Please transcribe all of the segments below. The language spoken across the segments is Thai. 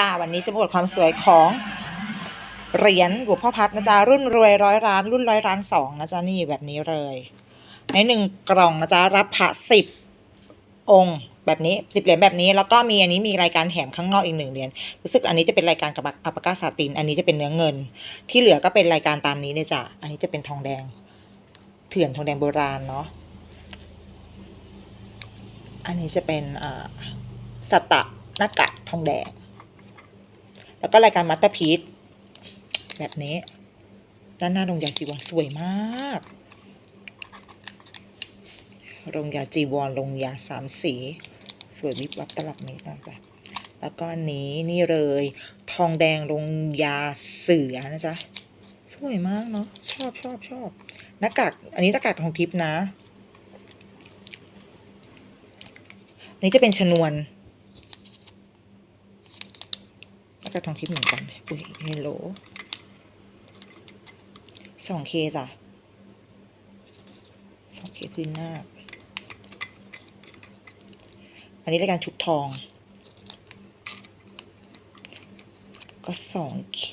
จ้าวันนี้จะมาอวดความสวยของเหรียญหลวงพ่อพัดนะจ๊ะรุ่นรวยร้อยล้าน รุ่นร้อยล้านสองนะจ๊ะนี่แบบนี้เลย ในหนึ่งกล่องนะจ๊ะรับพระสิบองค์แบบนี้สิบเหรียญแบบนี้แล้วก็มีอันนี้มีรายการแถมข้างนอกอีกหนึ่งเหรียญรู้สึกอันนี้จะเป็นรายการกับอัปปากาซาติน อันนี้จะเป็นเนื้อเงิน ที่เหลือก็เป็นรายการตามนี้เลยจ้ะอันนี้จะเป็นทองแดง เถื่อนทองแดงโบราณเนาะอันนี้จะเป็นอ่าสตะหน้ากากทองแดง แล้วก็รายการมัตเตอร์พีซแบบนี้ ด้านหน้าลงยาจีวรสวยมากลงยาจีวรลงยาสามสี สวยวิบวับตลับเมตรนะจ๊ะแล้วก็นี้นี่เลย ทองแดงลงยาเสือนะจ๊ะสวยมากเนาะชอบชอบชอบหน้ากากอันนี้หน้ากากทองทิพย์นะ อันนี้จะเป็นชนวน แล้วก็ทองทิพย์เหมือนกันอุ้ยเฮลโหลสองเคจ้ะสองเคพื้นหน้า อันนี้รายการชุบทอง ก็สองเค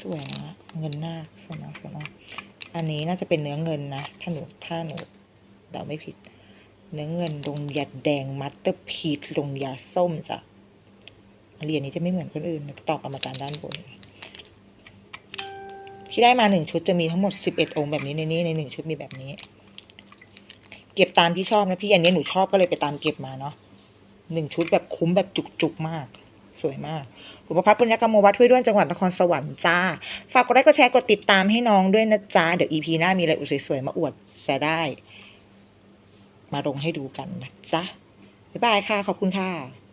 สวยนะเงินหน้าสวยมากสวยมากอันนี้น่าจะเป็นเนื้อเงินนะ ถ้าหนูถ้าหนูเดาไม่ผิด เนื้อเงินลงยาแดงมัตเตอร์พีชลงยาส้มจ้ะเหรียญนี้จะไม่เหมือนคนอื่นจะตอบกรรมการด้านบน ที่ได้มาหนึ่งชุดจะมีทั้งหมดสิบเอ็ดองค์แบบนี้ในนี้ในหนึ่งชุดมีแบบนี้ เก็บตามที่ชอบนะพี่อันนี้หนูชอบก็เลยไปตามเก็บมาเนาะหนึ่งชุดแบบคุ้มแบบจุกๆมาก สวยมากหลวงพ่อพัดปุญญกรรมวัดห้วยด้วนจังหวัดนครสวรรค์จ้า ฝากกดไลค์กดแชร์กดติดตามให้น้องด้วยนะจ๊ะเดี๋ยวอีพีหน้ามีอะไรสวยๆมาอวดแชร์ได้ มาลงให้ดูกันนะจ๊ะบ๊ายบายค่ะ ขอบคุณค่ะ